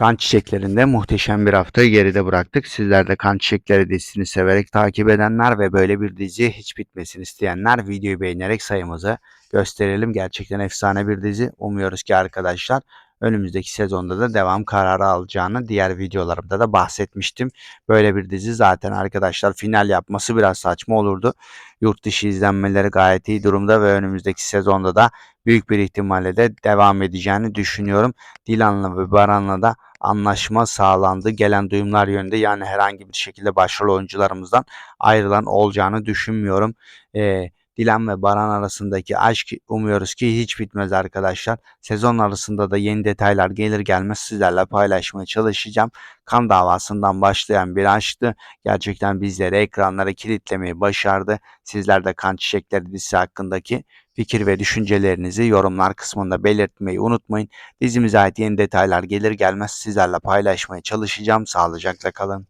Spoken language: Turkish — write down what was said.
Kan Çiçekleri'nde muhteşem bir haftayı geride bıraktık. Sizler de Kan Çiçekleri dizisini severek takip edenler ve böyle bir dizi hiç bitmesini isteyenler videoyu beğenerek sayımızı gösterelim. Gerçekten efsane bir dizi. Umuyoruz ki arkadaşlar önümüzdeki sezonda da devam kararı alacağını diğer videolarımda da bahsetmiştim. Böyle bir dizi zaten arkadaşlar final yapması biraz saçma olurdu. Yurt dışı izlenmeleri gayet iyi durumda ve önümüzdeki sezonda da büyük bir ihtimalle de devam edeceğini düşünüyorum. Dilan'la ve Baran'la da anlaşma sağlandı. Gelen duyumlar yönünde yani herhangi bir şekilde başrol oyuncularımızdan ayrılan olacağını düşünmüyorum. Ee, Dilan ve Baran arasındaki aşk umuyoruz ki hiç bitmez arkadaşlar. Sezon arasında da yeni detaylar gelir gelmez sizlerle paylaşmaya çalışacağım. Kan davasından başlayan bir aşktı. Gerçekten bizleri ekranlara kilitlemeyi başardı. Sizler de Kan Çiçekleri dizisi hakkındaki fikir ve düşüncelerinizi yorumlar kısmında belirtmeyi unutmayın. Dizimize ait yeni detaylar gelir gelmez sizlerle paylaşmaya çalışacağım. Sağlıcakla kalın.